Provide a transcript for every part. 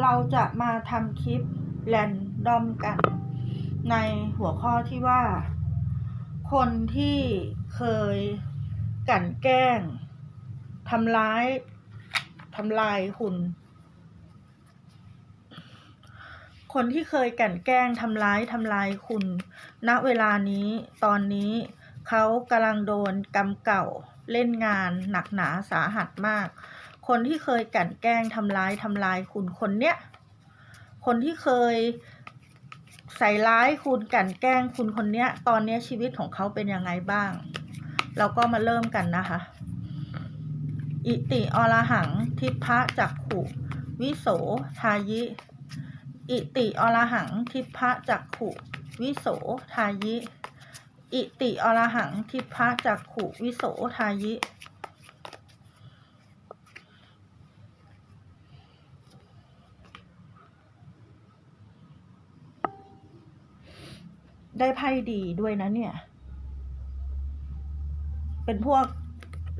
เราจะมาทำคลิปแรนดอมกัน ในหัวข้อที่ว่า คนที่เคยกั่นแกล้งทำร้ายทำลายคุณคนที่เคยกั่นแกล้งทำร้ายทำลายคุณ ณเวลานี้ตอนนี้เขากำลังโดนกรรมเก่าเล่นงานหนักหนาสาหัสมาก คนที่เคยกลั่นแกล้งทำร้ายทำลายคุณคนเนี้ยคนที่เคยใส่ร้ายคุณกลั่นแกล้งคุณคนเนี้ย ตอนเนี้ยชีวิตของเขาเป็นยังไงบ้าง เราก็มาเริ่มกันนะคะ อิติอรหัง ทิพะจักขุวิโสทายิ อิติอรหัง ทิพะจักขุวิโสทายิ อิติอรหัง ทิพะจักขุวิโสทายิ ได้ไพ่ดีด้วยนะเนี่ย เป็นพวก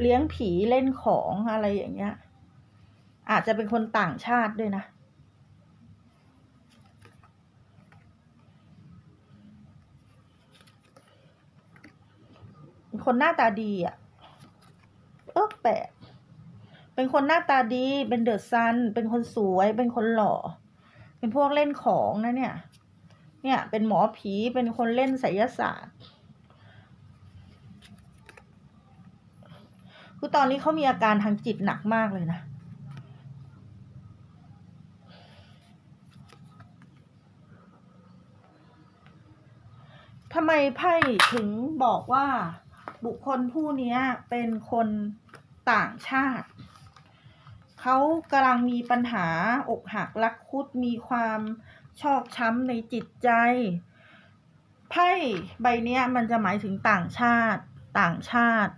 เลี้ยงผีเล่นของอะไรอย่างเงี้ย อาจจะเป็นคนต่างชาติด้วยนะคนหน้าตาดีอะ เออแปลกเป็นคนหน้าตาดี เป็นเดอะซัน เป็นคนสวย เป็นคนหล่อ เป็นพวกเล่นของนะเนี่ย เนี่ย เป็นหมอผีเป็นคนเล่นไสยศาสตร์คือตอนนี้เขามีอาการทางจิตหนักมากเลยนะทำไมไพ่ถึงบอกว่าบุคคลผู้นี้เป็นคนต่างชาติ เขากำลังมีปัญหาอกหักรักคุดมีความชอกช้ำในจิตใจไพ่ใบเนี้ยมันจะหมายถึงต่างชาติต่างชาติ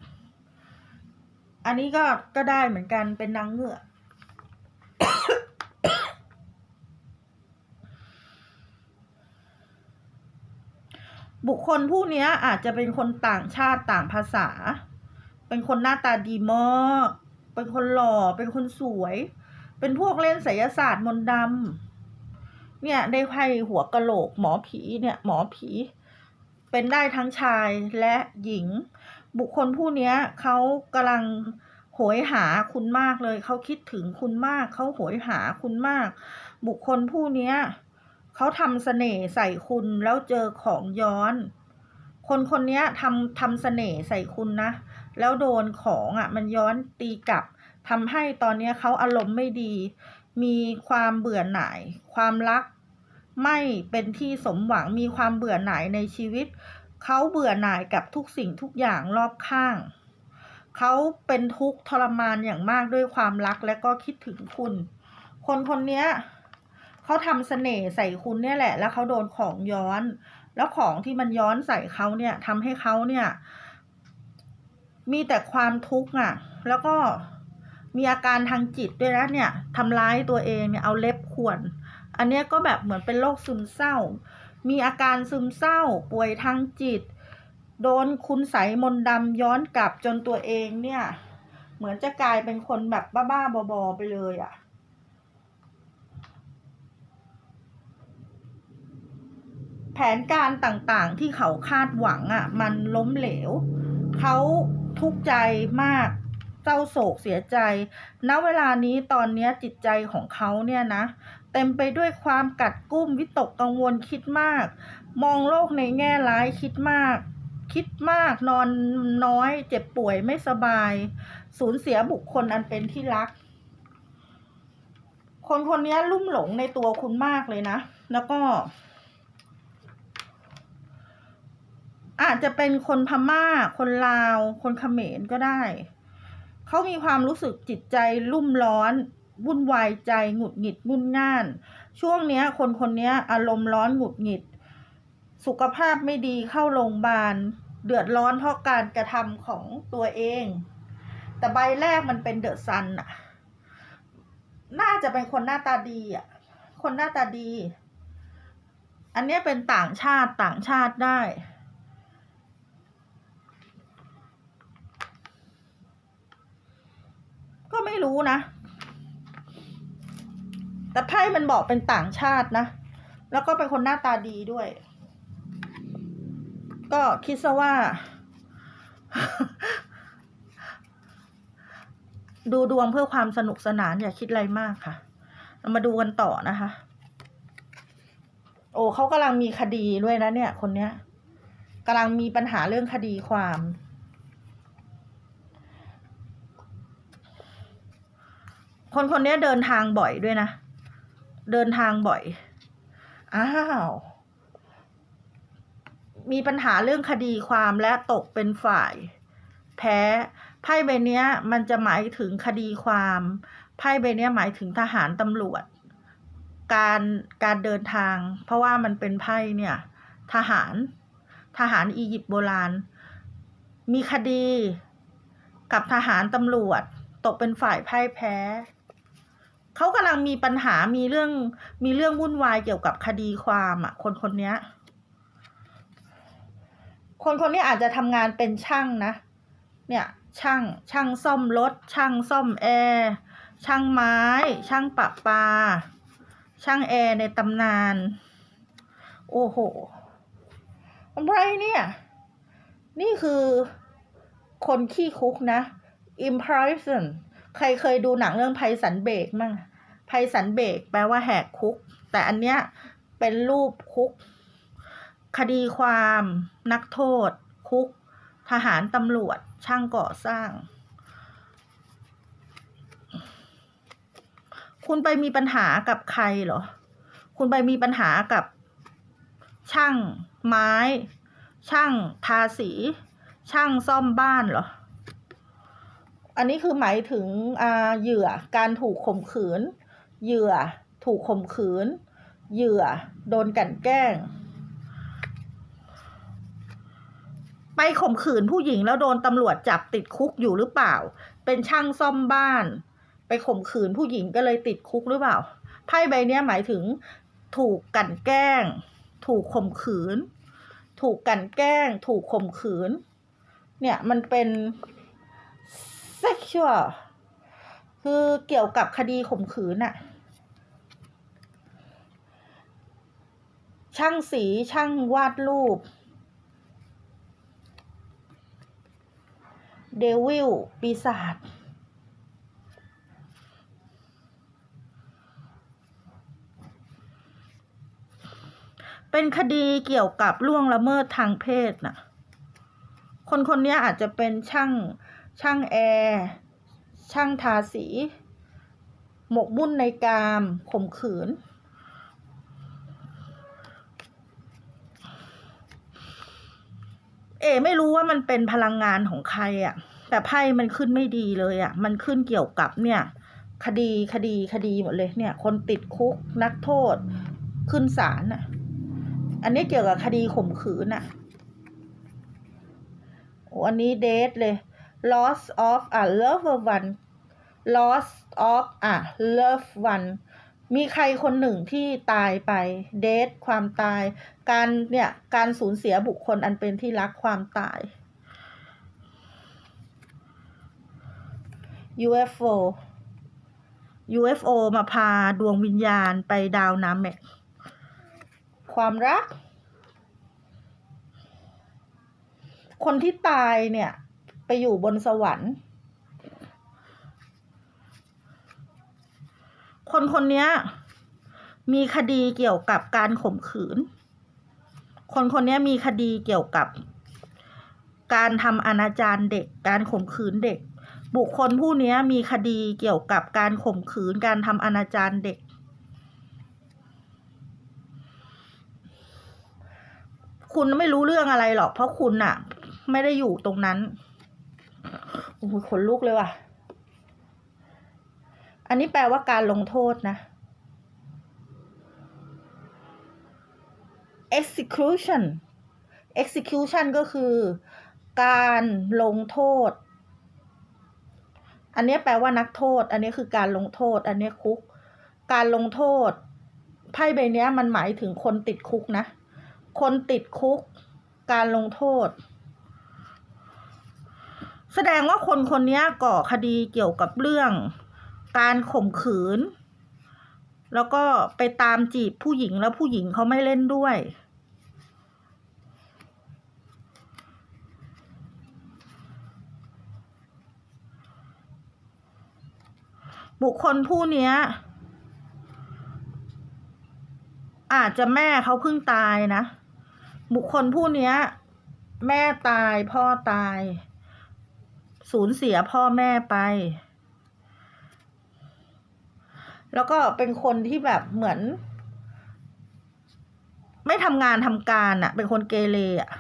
อันนี้ก็ก็ได้เหมือนกันเป็นนางเงือกบุคคลผู้นี้อาจจะเป็นคนต่างชาติต่างภาษา เป็นคนหน้าตาดีมาก เป็นคนหล่อ เป็นคนสวย เป็นพวกเล่นไสยศาสตร์มนต์ดำเนี่ยได้ไพ่หัวกะโหลก หมอผีเนี่ยหมอผี เป็นได้ทั้งชายและหญิง บุคคลผู้เนี้ยเขากำลังโหยหาคุณมากเลย เขาคิดถึงคุณมาก เขาโหยหาคุณมาก บุคคลผู้เนี้ยเขาทำเสน่ห์ใส่คุณแล้วเจอของย้อน คนคนเนี้ยทำทำเสน่ห์ใส่คุณนะ แล้วโดนของอะมันย้อนตีกลับทำให้ตอนเนี้ยเขาอารมณ์ไม่ดี มีความเบื่อหน่าย ความรัก ไม่เป็นที่สมหวังมีความเบื่อหน่ายในชีวิต เขาเบื่อหน่ายกับทุกสิ่งทุกอย่างรอบข้าง เขาเป็นทุกข์ทรมานอย่างมากด้วยความรักและก็คิดถึงคุณ คนคนเนี้ยเขาทำเสน่ห์ใส่คุณเนี่ยแหละ แล้วเขาโดนของย้อน แล้วของที่มันย้อนใส่เขาเนี่ยทำให้เขาเนี่ย มีแต่ความทุกข์อะ แล้วก็มีอาการทางจิตด้วยนะเนี่ยทำร้ายตัวเองเนี่ยเอาเล็บข่วน อันเนี้ยก็แบบเหมือนเป็นโรคซึมเศร้า มีอาการซึมเศร้า ป่วยทางจิต โดนคุณใสมนดำย้อนกลับจนตัวเองเนี่ย เหมือนจะกลายเป็นคนแบบบ้าๆบอๆไปเลยอะ่ะแผนการต่างๆที่เขาคาดหวังอะ่ะ มันล้มเหลวเขา ทุกข์ใจมาก เศร้าโศกเสียใจ ณ เวลานี้ตอนนี้จิตใจของเขาเนี่ยนะ เต็มไปด้วยความกัดกุ้มวิตกกังวลคิดมาก มองโลกในแง่ร้ายคิดมาก คิดมากนอนน้อย เจ็บป่วยไม่สบาย สูญเสียบุคคลอันเป็นที่รัก คนคนนี้ลุ่มหลงในตัวคุณมากเลยนะ แล้วก็ อาจจะเป็นคนพม่า คนลาว คนเขมรก็ได้ เขามีความรู้สึกจิตใจรุ่มร้อน วุ่นวายใจ หงุดหงิดงุนง่าน ช่วงเนี้ย คนคนเนี้ยอารมณ์ร้อนหงุดหงิด สุขภาพไม่ดีเข้าโรงพยาบาล เดือดร้อนเพราะการกระทำของตัวเอง แต่ใบแรกมันเป็นเดอะซันอะน่าจะเป็นคนหน้าตาดีอะคนหน้าตาดี อันนี้เป็นต่างชาติต่างชาติได้ ไม่รู้นะ แต่ไพ่มันบอกเป็นต่างชาตินะ แล้วก็เป็นคนหน้าตาดีด้วย ก็คิดซะว่า ดูดวงเพื่อความสนุกสนานอย่าคิดอะไรมากค่ะ เรามาดูกันต่อนะคะ โอ้เขากำลังมีคดีด้วยนะเนี่ย คนเนี้ยกำลังมีปัญหาเรื่องคดีความ คนคนนี้เดินทางบ่อยด้วยนะ เดินทางบ่อย อ้าว มีปัญหาเรื่องคดีความและตกเป็นฝ่าย แพ้ไพ่ใบเนี้ยมันจะหมายถึงคดีความไพ่ใบเนี้ยหมายถึงทหารตำรวจ การการเดินทาง เพราะว่ามันเป็นไพ่เนี่ย ทหารทหารอียิปต์โบราณ มีคดีกับทหารตำรวจ ตกเป็นฝ่ายพ่ายแพ้ เขากำลังมีปัญหามีเรื่องมีเรื่องวุ่นวายเกี่ยวกับคดีความอะ คนคนเนี้ยคนคนนี้อาจจะทำงานเป็นช่างนะ เนี่ยช่างช่างซ่อมรถ ช่างซ่อมแอร์ช่างไม้ ช่างปะปา ช่างแอร์ในตำนาน โอ้โหอะไรเนี่ย นี่คือคนขี้คุกนะ imprison ใครเคยดูหนังเรื่องไพสันเบรกมั่งไพสันเบรกแปลว่าแหกคุก แต่อันเนี้ยเป็นรูปคุก คดีความ นักโทษ คุก ทหารตำรวจ ช่างก่อสร้าง คุณไปมีปัญหากับใครเหรอ คุณไปมีปัญหากับช่างไม้ ช่างทาสี ช่างซ่อมบ้านเหรอ อันนี้คือหมายถึงเหยื่อการถูกข่มขืน เหยื่อถูกข่มขืน เหยื่อโดนกันแกล้ง ไปข่มขืนผู้หญิงแล้วโดนตำรวจจับติดคุกอยู่หรือเปล่า เป็นช่างซ่อมบ้าน ไปข่มขืนผู้หญิงก็เลยติดคุกหรือเปล่าไพ่ใบนี้หมายถึงถูกกันแกล้ง ถูกข่มขืน ถูกกันแกล้ง ถูกข่มขืน เนี่ยมันเป็น sexual คือเกี่ยวกับคดีข่มขืนอะช่างสีช่างวาดรูปเดวิลปีศาจเป็นคดีเกี่ยวกับล่วงละเมิดทางเพศน่ะ คนคนนี้อาจจะเป็นช่าง ช่างแอร์ช่างทาสี หมกมุ่นในกาม ข่มขืน เอ ไม่รู้ว่ามันเป็นพลังงานของใครอะ่ะ แต่ไพ่มันขึ้นไม่ดีเลยอะ่ะ มันขึ้นเกี่ยวกับเนี่ย คดีคดีคดีหมดเลยเนี่ย คนติดคุกนักโทษ ขึ้นศาลอะ อันนี้เกี่ยวกับคดีข่มขืนอะโอ้อันนี้เดทเลย loss of a lover one loss of a loved one มีใครคนหนึ่งที่ตายไปเดทความตาย การเนี่ยการสูญเสียบุคคลอันเป็นที่รักความตาย UFO UFO มาพาดวงวิญญาณไปดาวนาเมกความรัก คนที่ตายเนี่ย ไปอยู่บนสวรรค์ คนคนนี้มีคดีเกี่ยวกับการข่มขืน คนคนนี้มีคดีเกี่ยวกับ การทำอนาจารเด็ก การข่มขืนเด็ก บุคคลผู้นี้มีคดีเกี่ยวกับการข่มขืน การทำอนาจารเด็ก คุณไม่รู้เรื่องอะไรหรอก เพราะคุณน่ะไม่ได้อยู่ตรงนั้น โอ้โหขนลุกเลยว่ะ อันนี้แปลว่าการลงโทษนะ execution execution ก็คือการลงโทษ อันนี้แปลว่านักโทษ อันนี้คือการลงโทษ อันนี้คุก การลงโทษ ไพ่ใบนี้มันหมายถึงคนติดคุกนะ คนติดคุก การลงโทษ แสดงว่าคนคนนี้ก่อคดีเกี่ยวกับเรื่อง การข่มขืน แล้วก็ไปตามจีบผู้หญิงแล้วผู้หญิงเขาไม่เล่นด้วย บุคคลผู้นี้อาจจะแม่เขาเพิ่งตายนะ บุคคลผู้นี้แม่ตายพ่อตาย สูญเสียพ่อแม่ไป แล้วก็เป็นคนที่แบบเหมือน ไม่ทำงานทำการอะเป็นคนเกเรอะ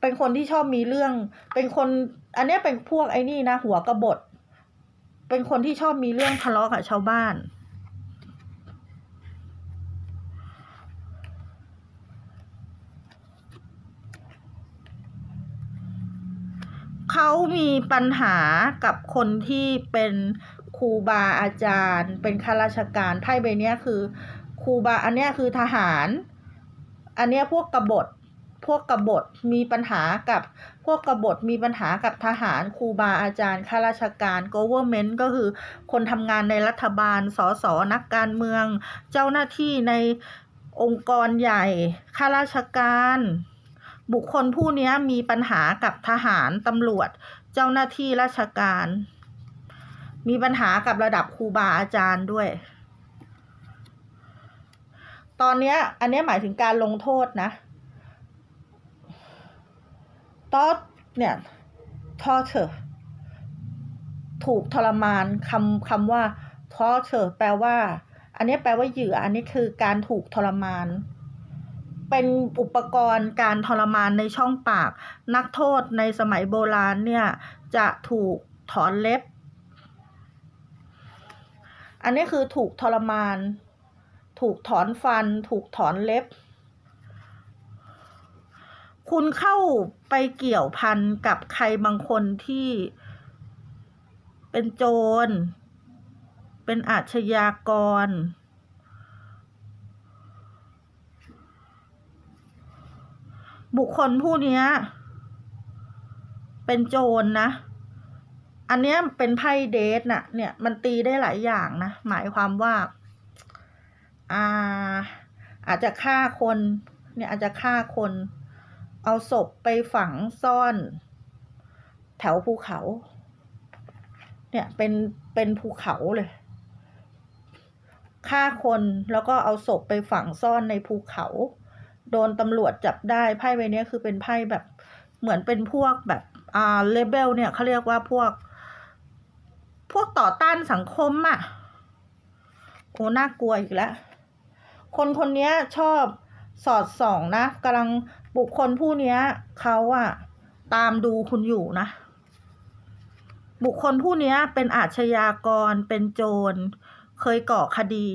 เป็นคนที่ชอบมีเรื่อง เป็นคน อันนี้เป็นพวกไอ้นี่นะหัวกระบฏเป็นคนที่ชอบมีเรื่องทะเลาะกับชาวบ้าน เขามีปัญหากับคนที่เป็นครูบาอาจารย์ เป็นข้าราชการไพ่ใบเนี้ยคือครูบาอันเนี้ยคือทหาร อันเนี้ยพวกกบฏพวกกบฏมีปัญหากับพวกกบฏมีปัญหากับทหารครูบาอาจารย์ข้าราชการ government ก็คือคนทำงานในรัฐบาลสสนักการเมือง เจ้าหน้าที่ในองค์กรใหญ่ข้าราชการ บุคคลผู้นี้มีปัญหากับทหารตำรวจ เจ้าหน้าที่ราชการ มีปัญหากับระดับครูบาอาจารย์ด้วย ตอนนี้อันนี้หมายถึงการลงโทษนะตอสเนี่ยทอเถอถูกทรมานคำคำว่าทอเถอแปลว่า อันนี้แปลว่าเหยื่อ อันนี้คือการถูกทรมาน เป็นอุปกรณ์การทรมานในช่องปาก นักโทษในสมัยโบราณเนี่ยจะถูกถอนเล็บ อันนี้คือถูกทรมาน ถูกถอนฟัน ถูกถอนเล็บ คุณเข้าไปเกี่ยวพันกับใครบางคนที่เป็นโจร เป็นอาชญากร บุคคลผู้นี้เป็นโจรนะ อันเนี้ยเป็นไพ่เดทน่ะ เนี่ยมันตีได้หลายอย่างนะ หมายความว่า อ่า อาจจะฆ่าคน เนี่ยอาจจะฆ่าคน เอาศพไปฝังซ่อน แถวภูเขา เนี่ยเป็นเป็นภูเขาเลยฆ่าคนแล้วก็เอาศพไปฝังซ่อนในภูเขา โดนตำรวจจับได้ไพ่ใบนี้คือเป็นไพ่แบบเหมือนเป็นพวกแบบอ่าเลเบลเนี่ยเขาเรียกว่าพวก พวกต่อต้านสังคมอะ่ะโอ้น่ากลัวอีกแล้วคนคนนี้ชอบสอดส่องนะกำลังบุคคลผู้นี้เขาอะตามดูคุณอยู่นะ บุคคลผู้นี้เป็นอาชญากรเป็นโจร เคยก่อคดี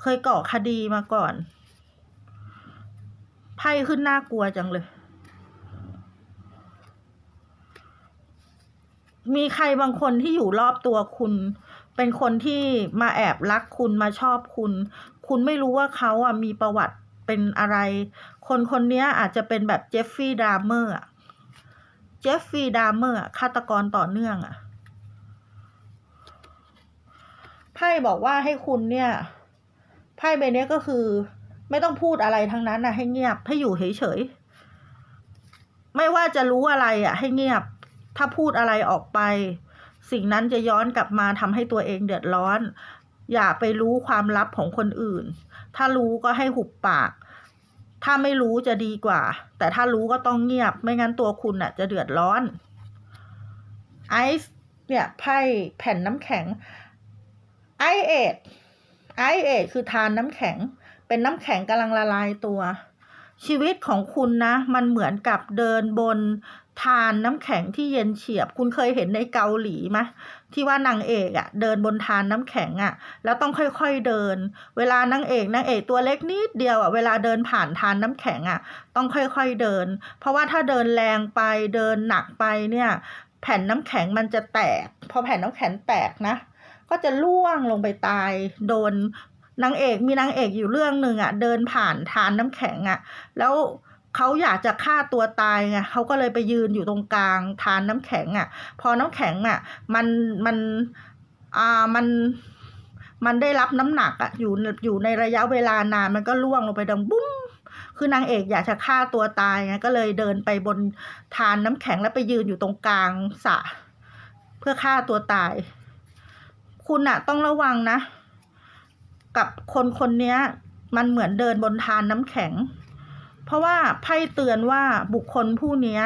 เคยก่อคดีมาก่อน ไพ่ขึ้นน่ากลัวจังเลย มีใครบางคนที่อยู่รอบตัวคุณ เป็นคนที่มาแอบรักคุณมาชอบคุณ คุณไม่รู้ว่าเขาอะมีประวัติเป็นอะไร คนคนนี้อาจจะเป็นแบบเจฟฟี่ดามเมอร์เจฟฟี่ดามเมอร์ฆาตกรต่อเนื่องอะไพ่บอกว่าให้คุณเนี่ยไพ่ใบนี้ก็คือ ไม่ต้องพูดอะไรทั้งนั้นนะให้เงียบให้อยู่เฉยๆไม่ว่าจะรู้อะไรอะ ให้เงียบ ถ้าพูดอะไรออกไป สิ่งนั้นจะย้อนกลับมาทำให้ตัวเองเดือดร้อน อย่าไปรู้ความลับของคนอื่น ถ้ารู้ก็ให้หุบปาก ถ้าไม่รู้จะดีกว่า แต่ถ้ารู้ก็ต้องเงียบ ไม่งั้นตัวคุณอะ จะเดือดร้อนไอซ์เนี่ยไพ่แผ่นน้ำแข็งไอเอทไอเอทคือทานน้ำแข็ง เป็นน้ำแข็งกำลังละลายตัว ชีวิตของคุณนะ มันเหมือนกับเดินบนทานน้ำแข็งที่เย็นเฉียบ คุณเคยเห็นในเกาหลีไหมที่ว่านางเอกอะ่ะ เดินบนทานน้ำแข็งอะ่ะ แล้วต้องค่อยๆเดิน เวลานางเอกนางเอกตัวเล็กนิดเดียวอะ่ะเวลาเดินผ่านทานน้ำแข็งอะ่ะ ต้องค่อยๆเดิน เพราะว่าถ้าเดินแรงไปเดินหนักไปเนี่ย แผ่นน้ำแข็งมันจะแตก พอแผ่นน้ำแข็งแตกนะก็จะล่วงลงไปตาย โดน นางเอกมีนางเอกอยู่เรื่องหนึ่งอะ่ะ เดินผ่านทานน้ำแข็งอะ่ะ แล้วเขาอยากจะฆ่าตัวตายไงเขาก็เลยไปยืนอยู่ตรงกลางทานน้ำแข็งอะ่ะ พอน้ำแข็งอะ่ะ มันมันอ่ามันมันได้รับน้ำหนักอะอยู่อยู่ในระยะเวลานานมันก็ล่วงลงไปดังบุ้มคือนางเอกอยากจะฆ่าตัวตายไงก็เลยเดินไปบนทานน้ำแข็งแล้วไปยืนอยู่ตรงกลางสระเพื่อฆ่าตัวตาย คุณอะต้องระวังนะ กับคนคนนี้มันเหมือนเดินบนทานน้ำแข็ง เพราะว่าไพ่เตือนว่าบุคคลผู้นี้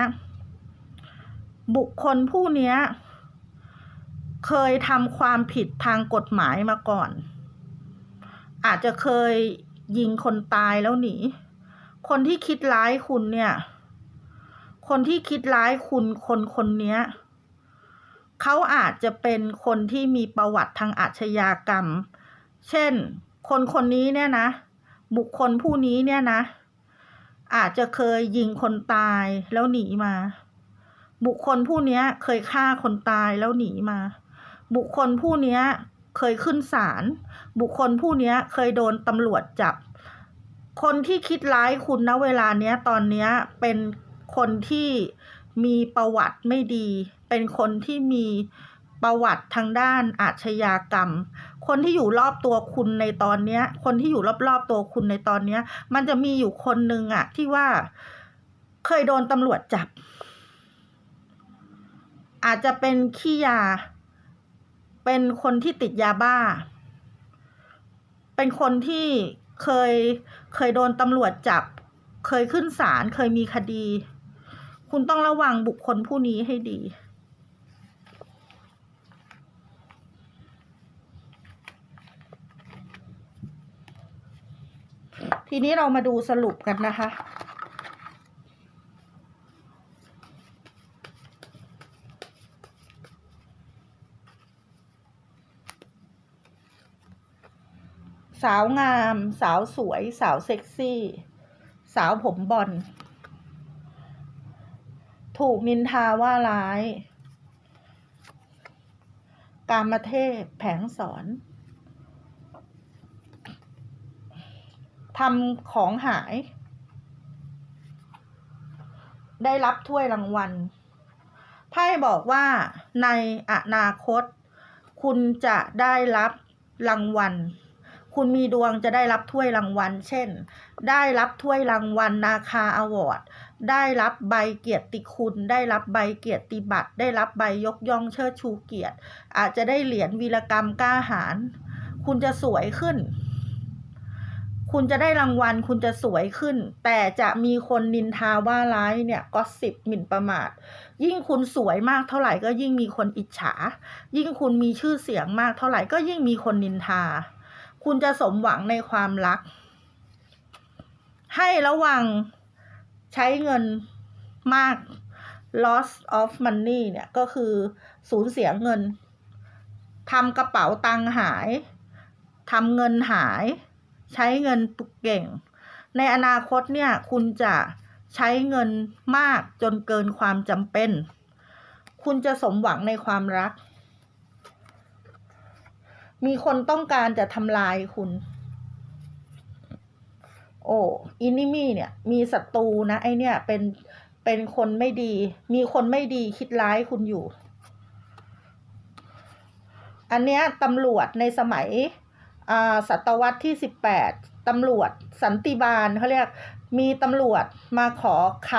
บุคคลผู้นี้เคยทำความผิดทางกฎหมายมาก่อน อาจจะเคยยิงคนตายแล้วหนี คนที่คิดร้ายคุณเนี่ย คนที่คิดร้ายคุณคนคนนี้เขาอาจจะเป็นคนที่มีประวัติทางอาชญากรรม เช่น คนคนนี้เนี่ยนะ บุคคลผู้นี้เนี่ยนะ อาจจะเคยยิงคนตายแล้วหนีมา บุคคลผู้นี้เคยฆ่าคนตายแล้วหนีมา บุคคลผู้นี้เคยขึ้นศาล บุคคลผู้นี้เคยโดนตำรวจจับ คนที่คิดร้ายคุณนะเวลาเนี้ยตอนเนี้ยเป็นคนที่มีประวัติไม่ดี เป็นคนที่มี ประวัติทางด้านอาชญากรรม คนที่อยู่รอบตัวคุณในตอนเนี้ย คนที่อยู่รอบๆตัวคุณในตอนเนี้ย มันจะมีอยู่คนหนึ่งอะที่ว่าเคยโดนตำรวจจับ อาจจะเป็นขี้ยา เป็นคนที่ติดยาบ้า เป็นคนที่เคยเคยโดนตำรวจจับ เคยขึ้นศาลเคยมีคดี คุณต้องระวังบุคคลผู้นี้ให้ดี ทีนี้เรามาดูสรุปกันนะคะ สาวงาม สาวสวย สาวเซ็กซี่ สาวผมบอลถูกนินทาว่าร้าย กามเทพแผงสอน ทำของหาย ได้รับถ้วยรางวัลไพ่บอกว่าในอนาคต คุณจะได้รับรางวัล คุณมีดวงจะได้รับถ้วยรางวัล เช่น ได้รับถ้วยรางวัลนาคาอวอร์ด ได้รับใบเกียรติคุณ ได้รับใบเกียรติบัตร ได้รับใบยกย่องเชิดชูเกียรติ อาจจะได้เหรียญวีรกรรมกล้าหาญ คุณจะสวยขึ้น คุณจะได้รางวัลคุณจะสวยขึ้น แต่จะมีคนนินทาว่าร้ายเนี่ยก็สิบหมิ่นประมาท ยิ่งคุณสวยมากเท่าไหร่ก็ยิ่งมีคนอิจฉา ยิ่งคุณมีชื่อเสียงมากเท่าไหร่ก็ยิ่งมีคนนินทา คุณจะสมหวังในความรัก ให้ระวังใช้เงินมาก loss of money เนี่ยก็คือสูญเสียเงินทำกระเป๋าตังค์หายทำเงินหาย ใช้เงินปุกเก่ง ในอนาคตเนี่ยคุณจะใช้เงินมากจนเกินความจำเป็น คุณจะสมหวังในความรัก มีคนต้องการจะทำลายคุณ โอ้อินิมี่เนี่ย มีศัตรูนะ ไอเนี่ยเป็นเป็นคนไม่ดี มีคนไม่ดีคิดร้ายคุณอยู่ อันเนี้ยตำรวจในสมัย ศตวรรษที่สิบแปดตำรวจสันติบาลเขาเรียกมีตำรวจมาขอค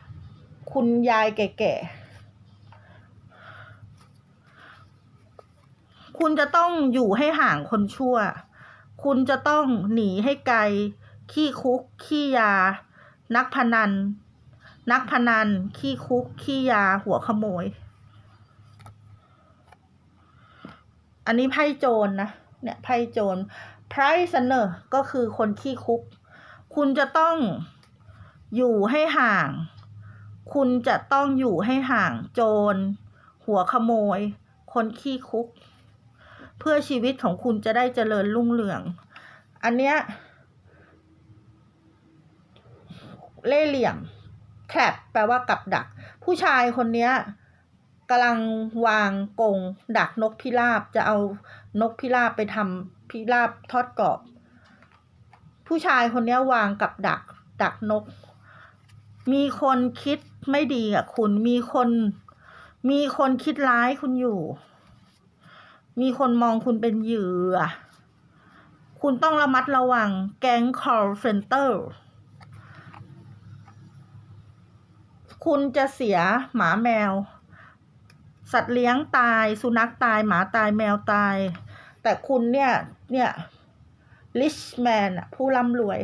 ำคุณยายแก่ๆ คุณจะต้องอยู่ให้ห่างคนชั่ว คุณจะต้องหนีให้ไกล ขี้คุก ขี้ยา นักพนัน นักพนัน ขี้คุก ขี้ยา หัวขโมย อันนี้ไพ่โจรนะ เนี่ยไพ่โจร prisoner ก็คือคนขี้คุก คุณจะต้องอยู่ให้ห่าง คุณจะต้องอยู่ให้ห่างโจร หัวขโมย คนขี้คุก เพื่อชีวิตของคุณจะได้เจริญรุ่งเรือง อันเนี้ยเล่เหลี่ยม trap แปลว่ากับดัก ผู้ชายคนเนี้ยกำลังวางกงดักนกพิราบจะเอา นกพิราบไปทำพิราบทอดกรอบ ผู้ชายคนนี้วางกับดัก ดักนก มีคนคิดไม่ดีกับคุณมีคน มีคนคิดร้ายคุณอยู่ มีคนมองคุณเป็นเหยื่อ คุณต้องระมัดระวังแก๊ง call center คุณจะเสียหมาแมว สัตว์เลี้ยงตาย สุนัขตาย หมาตายแมวตาย แต่คุณเนี่ยเนี่ย rich man อะผู้ร่ำรวย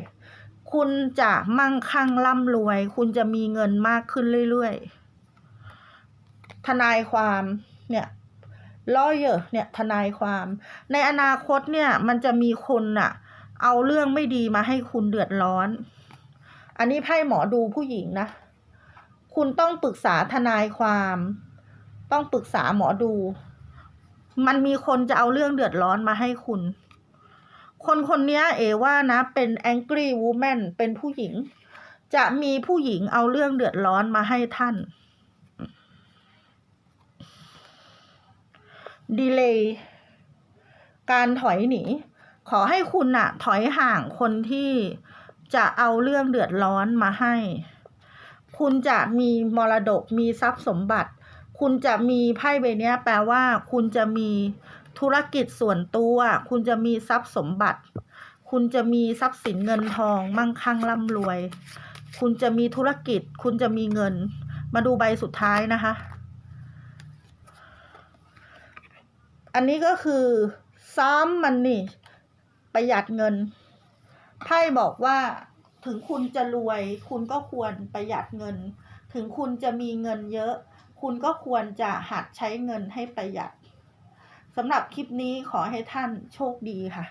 คุณจะมั่งคั่งร่ำรวย คุณจะมีเงินมากขึ้นเรื่อยๆ ทนายความเนี่ย lawyer เนี่ยทนายความ ในอนาคตเนี่ยมันจะมีคนน่ะ เอาเรื่องไม่ดีมาให้คุณเดือดร้อน อันนี้ไพ่หมอดูผู้หญิงนะ คุณต้องปรึกษาทนายความ ต้องปรึกษาหมอดู มันมีคนจะเอาเรื่องเดือดร้อนมาให้คุณ คนคนนี้เอว่านะเป็น angry woman เป็นผู้หญิง จะมีผู้หญิงเอาเรื่องเดือดร้อนมาให้ท่านดีเลย์การถอยหนี ขอให้คุณน่ะถอยห่างคนที่จะเอาเรื่องเดือดร้อนมาให้ คุณจะมีมรดกมีทรัพย์สมบัติ คุณจะมีไพ่ใบนี้แปลว่า คุณจะมีธุรกิจส่วนตัว คุณจะมีทรัพย์สมบัติ คุณจะมีทรัพย์สินเงินทอง มั่งคั่งร่ำรวย คุณจะมีธุรกิจ คุณจะมีเงิน มาดูใบสุดท้ายนะคะ อันนี้ก็คือซ้ำมันนี่ ประหยัดเงิน ไพ่บอกว่าถึงคุณจะรวย คุณก็ควรประหยัดเงิน ถึงคุณจะมีเงินเยอะ คุณก็ควรจะหัดใช้เงินให้ประหยัดสำหรับคลิปนี้ขอให้ท่านโชคดีค่ะ